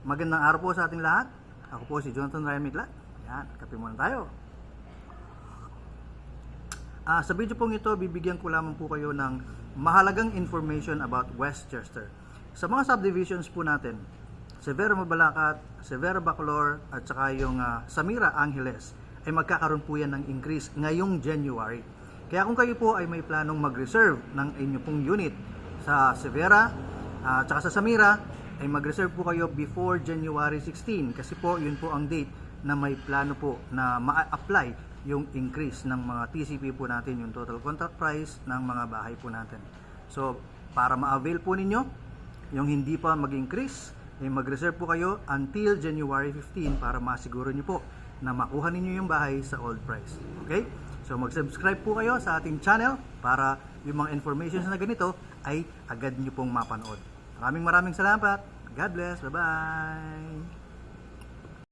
Magandang araw po sa ating lahat. Ako po si Jonathan Ryan Mikla. Yan, kape muna tayo. Ah, sa video pong ito, bibigyan ko lamang po kayo ng mahalagang information about Westchester. Sa mga subdivisions po natin, Severo Mabalacat, Severo Bacolor, at saka yung ah, Samira Angeles, ay magkakaroon po yan ng increase ngayong January. Kaya kung kayo po ay may planong mag-reserve ng inyo pong unit sa Severa at saka sa Samira, ay mag-reserve po kayo before January 16 kasi po yun po ang date na may plano po na ma-apply yung increase ng mga TCP po natin, yung total contract price ng mga bahay po natin. So, para ma-avail po ninyo, yung hindi pa mag-increase, ay mag-reserve po kayo until January 15 para masiguro nyo po na makuha ninyo yung bahay sa old price. Okay? So, mag-subscribe po kayo sa ating channel para yung mga informations na ganito ay agad nyo pong mapanood. Maraming maraming salamat. God bless. Bye-bye.